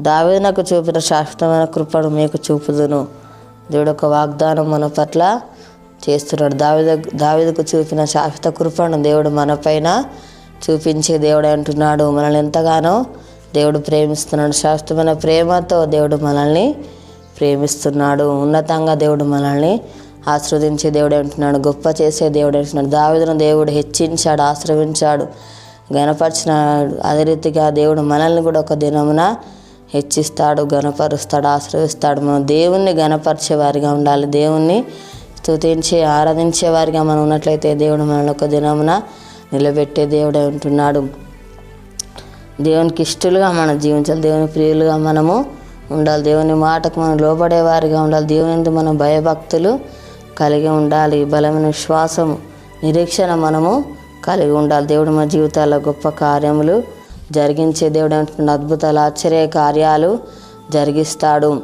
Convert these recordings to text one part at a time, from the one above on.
దావేదనకు చూపిన శాశ్వతమైన కృపను మీకు చూపుదును. దేవుడు ఒక వాగ్దానం మన పట్ల చేస్తున్నాడు. దావిద దావిదకు చూపిన శాశ్వత కృపను దేవుడు మనపైన చూపించే దేవుడు అంటున్నాడు. మనల్ని ఎంతగానో దేవుడు ప్రేమిస్తున్నాడు. శాశ్వతమైన ప్రేమతో దేవుడు మనల్ని ప్రేమిస్తున్నాడు. ఉన్నతంగా దేవుడు మనల్ని ఆశ్రవదించే దేవుడు అంటున్నాడు. గొప్ప చేసే దేవుడు అంటున్నాడు. దావిదను దేవుడు హెచ్చించాడు ఆశ్రవించాడు గణపరిచినాడు అదే రీతిగా దేవుడు మనల్ని కూడా ఒక దినమున హెచ్చిస్తాడు గనపరుస్తాడు ఆశ్రయిస్తాడు. మనం దేవుణ్ణి గనపరిచేవారిగా ఉండాలి. దేవుణ్ణి స్తుతించి ఆరాధించేవారిగా మనం ఉన్నట్లయితే దేవుడు మనల్ని ఒక దినమున నిలబెట్టే దేవుడే ఉంటున్నాడు. దేవునికి ఇష్టలుగా మనం జీవించాలి. దేవుని ప్రియులుగా మనము ఉండాలి. దేవుని మాటకు మనం లోపడేవారిగా ఉండాలి. దేవుని మనం భయభక్తులు కలిగి ఉండాలి. బలమైన విశ్వాసము నిరీక్షణ మనము కలిగి ఉండాలి. దేవుడు మన జీవితాల్లో గొప్ప కార్యములు జరిగించే దేవుడు అంటున్న అద్భుతాలు ఆశ్చర్య కార్యాలు జరిగిస్తాడు.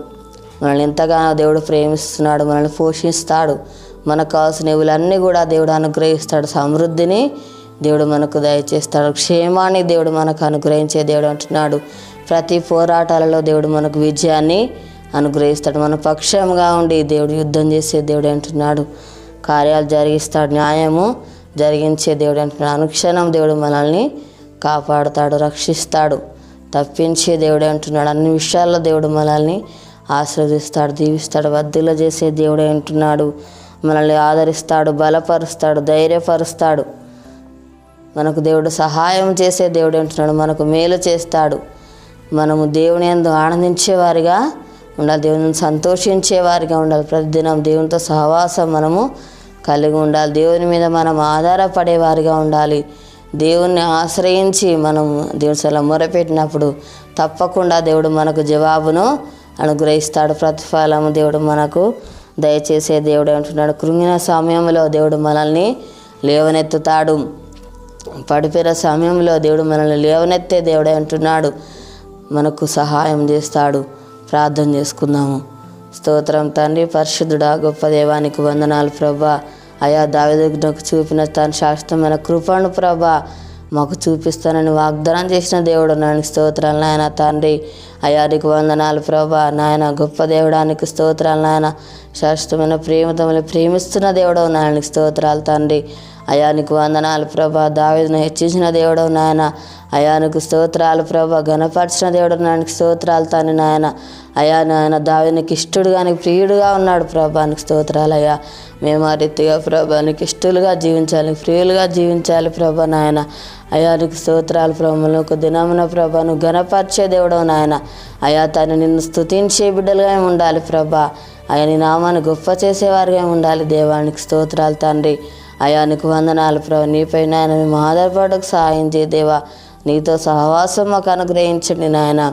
మనల్ని ఎంతగానో దేవుడు ప్రేమిస్తున్నాడు మనల్ని పోషిస్తాడు. మనకు కావాల్సిన ఇవులన్నీ కూడా దేవుడు అనుగ్రహిస్తాడు. సమృద్ధిని దేవుడు మనకు దయచేస్తాడు. క్షేమాన్ని దేవుడు మనకు అనుగ్రహించే దేవుడు అంటున్నాడు. ప్రతి పోరాటాలలో దేవుడు మనకు విజయాన్ని అనుగ్రహిస్తాడు. మన పక్షంగా ఉండి దేవుడు యుద్ధం చేసే దేవుడు అంటున్నాడు. కార్యాలు జరిగిస్తాడు. న్యాయము జరిగించే దేవుడు అంటున్నాడు. అనుక్షణం దేవుడు మనల్ని కాపాడుతాడు రక్షిస్తాడు. తప్పించే దేవుడే అంటున్నాడు. అన్ని విషయాల్లో దేవుడు మనల్ని ఆశ్రవదిస్తాడు దీవిస్తాడు వద్దుల చేసే దేవుడే అంటున్నాడు. మనల్ని ఆదరిస్తాడు బలపరుస్తాడు ధైర్యపరుస్తాడు. మనకు దేవుడు సహాయం చేసే దేవుడు అంటున్నాడు. మనకు మేలు చేస్తాడు. మనము దేవుని ఎందు ఆనందించేవారిగా ఉండాలి. దేవుని సంతోషించేవారిగా ఉండాలి. ప్రతిదినం దేవునితో సహవాసం మనము కలిగి ఉండాలి. దేవుని మీద మనం ఆధారపడేవారిగా ఉండాలి. దేవుణ్ణి ఆశ్రయించి మనం దేవుని సెల మొరపెట్టినప్పుడు తప్పకుండా దేవుడు మనకు జవాబును అనుగ్రహిస్తాడు. ప్రతిఫలము దేవుడు మనకు దయచేసే దేవుడు అంటున్నాడు. కృంగిన సమయంలో దేవుడు మనల్ని లేవనెత్తుతాడు. పడిపోయిన సమయంలో దేవుడు మనల్ని లేవనెత్తే దేవుడే అంటున్నాడు. మనకు సహాయం చేస్తాడు. ప్రార్థన చేసుకుందాము. స్తోత్రం తండ్రి పరిశుద్ధుడా గొప్ప దేవానికి వందనాలు ప్రభా. అయా దావేదకు చూపిన తన శాశ్వతమైన కృపను ప్రభా మాకు చూపిస్తానని వాగ్దానం చేసిన దేవుడు. నాయన స్తోత్రాలు నాయన తండ్రి. అయానికి వందనాలు ప్రభా. నాయన గొప్ప దేవుడానికి స్తోత్రాలు నాయన. శాశ్వతమైన ప్రేమతో ప్రేమిస్తున్న దేవుడు నాయనకి స్తోత్రాలు తండ్రి. అయానికి వందనాలు ప్రభా. దావిదను హెచ్చించిన దేవుడు నాయన. అయానికి స్తోత్రాలు ప్రభా. గణపరిచిన దేవుడు నాయనకి స్తోత్రాలు తాను నాయన. అయా నాయన దావేనికి ఇష్టడుగా నీకు ప్రియుడుగా ఉన్నాడు ప్రభానికి స్తోత్రాలు అయ్యా. మేము ఆ రీతిగా ప్రభానికి ఇష్టలుగా జీవించాలి ప్రియులుగా జీవించాలి ప్రభా నాయన. అయానికి స్తోత్రాలు ప్రభాను ఒక దినమున ప్రభాను గణపరిచే దేవుడవు నాయన. అయా తను నిన్ను స్తుతించే బిడ్డలుగా ఉండాలి ప్రభా. అయా నామాన్ని గొప్ప చేసేవారుగా ఉండాలి దేవానికి స్తోత్రాలు తండ్రి. అయానికి వందనాలు ప్రభు. నీపై నాయన మేము ఆధారపడకు సహాయం చేదేవా నీతో సహవాసం మాకు అనుగ్రహించండి నాయన.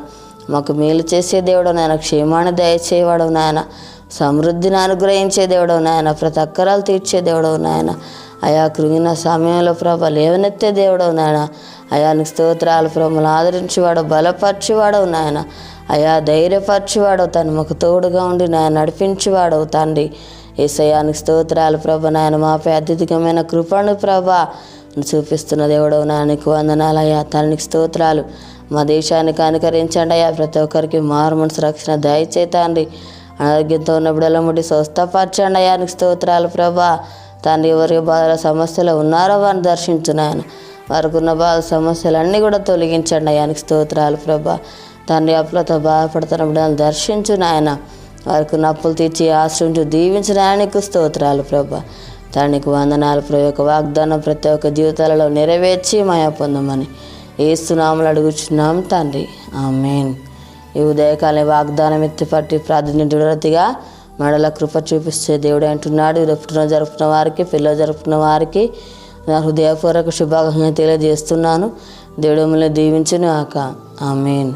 మాకు మేలు చేసే దేవుడు నాయన. క్షేమాన్ని దయచేవాడు నాయన. సమృద్ధిని అనుగ్రహించే దేవుడు నాయన. ప్రతి అక్కరాలు తీర్చే దేవుడు నాయన. అయా కృంగిన సమయంలో ప్రభ లేవనెత్తే దేవుడు నాయన. అయానికి స్తోత్రాలు ప్రభలు ఆదరించేవాడు బలపరిచేవాడు నాయన. అయా ధైర్యపరిచేవాడు తను మాకు తోడుగా ఉండి నాయన నడిపించేవాడు తండ్రి. ఏసయానికి స్తోత్రాలు ప్రభ నాయన మాపై అత్యధికమైన కృపను ప్రభ. చూపిస్తున్న దేవుడు నాయనకు వందనాలయ్యా తనకి స్తోత్రాలు. మా దేశానికి అనుకరించండి అయ్యా. ప్రతి ఒక్కరికి మారు రక్షణ దయచేతండి. అనారోగ్యంతో ఉన్న బిడ్డల ముడి స్వస్థపరచండి అయ్యానికి స్తోత్రాలు ప్రభా. తండ్రి ఎవరి బాధల సమస్యలు ఉన్నారో వారిని దర్శించున్నాయన వారికి ఉన్న బాధ సమస్యలన్నీ కూడా తొలగించండి అయ్యానికి స్తోత్రాలు ప్రభా. తండ్రి అప్పులతో బాధపడుతున్నప్పుడు దర్శించు నాయన. వారికి నప్పులు తీర్చి ఆశ్రయించు దీవించడానికి స్తోత్రాలు ప్రభా. తండ్రికి వందనాలు ప్రతి యొక్క వాగ్దానం ప్రతి ఒక్క జీవితాలలో నెరవేర్చి మాయా పొందమని ఏస్తున్నాములు అడుగుచున్నాం తండ్రి. ఆమెన్. ఈ ఉదయకాలం వాగ్దానం ఎత్తిపట్టి ప్రార్థన దృఢతిగా మెడల కృప చూపిస్తే దేవుడు అంటున్నాడు. ఇది పుట్టిన జరుపుకున్న వారికి పిల్లలు జరుపుకున్న వారికి నా హృదయపూర్వక శుభాకాంక్షలు తెలియజేస్తున్నాను. దేవుడు మిమ్మల్ని దీవించును ఆక ఆమెన్.